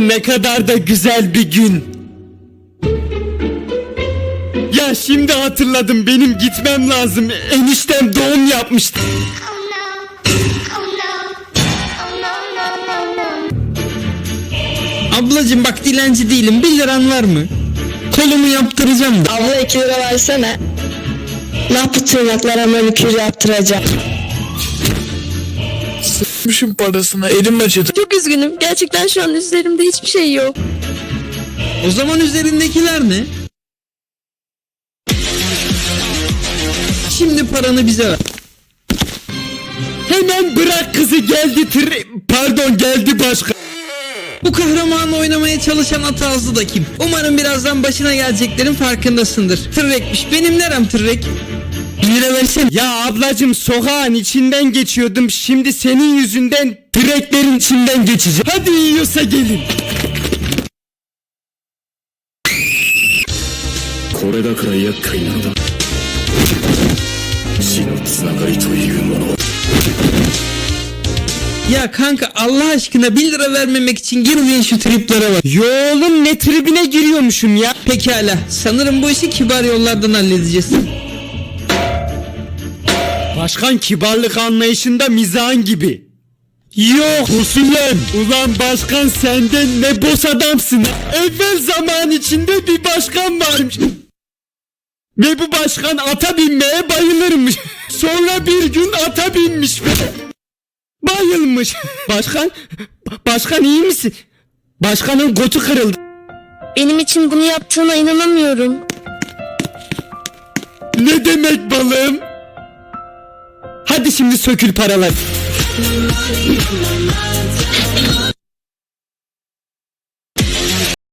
ne kadar da güzel bir gün. Ya şimdi hatırladım benim gitmem lazım. Eniştem doğum yapmıştı. Ablacım bak dilenci değilim 1 liran var mı? Kolumu yaptıracağım da. Abla 2 lira versene. Ne yapı tırnaklara manikür yaptıracağım. Sıkmışım parasına elim acıdı. Çok üzgünüm. Gerçekten şu an üzerimde hiçbir şey yok. O zaman üzerindekiler ne? Şimdi paranı bize ver. Hemen bırak kızı geldi tır... Pardon geldi başka. Bu kahramanı oynamaya çalışan at ağzı da kim? Umarım birazdan başına geleceklerin farkındasındır. Tırrekmiş. Benim nerem tırrek? Bir lira versene. Ya ablacım sokağın içinden geçiyordum. Şimdi senin yüzünden treklerin içinden geçeceğim. Hadi yiyorsa gelin. これだから厄介なのだ死のつながりというもの Ya kanka Allah aşkına 1 lira vermemek için girmeyin şu triplere bak. Yo oğlum ne tribine giriyormuşum ya. Pekala sanırım bu işi kibar yollardan halledeceğiz. Başkan kibarlık anlayışında mizahın gibi. Yok Usulem. Ulan başkan senden ne boş adamsın. Evvel zaman içinde bir başkan varmış. Ve bu başkan ata binmeye bayılırmış. Sonra bir gün ata binmiş ve bayılmış. Başkan, başkan iyi misin? Başkanın gotu kırıldı. Benim için bunu yaptığına inanamıyorum. Ne demek balım? Şimdi sökül paralar.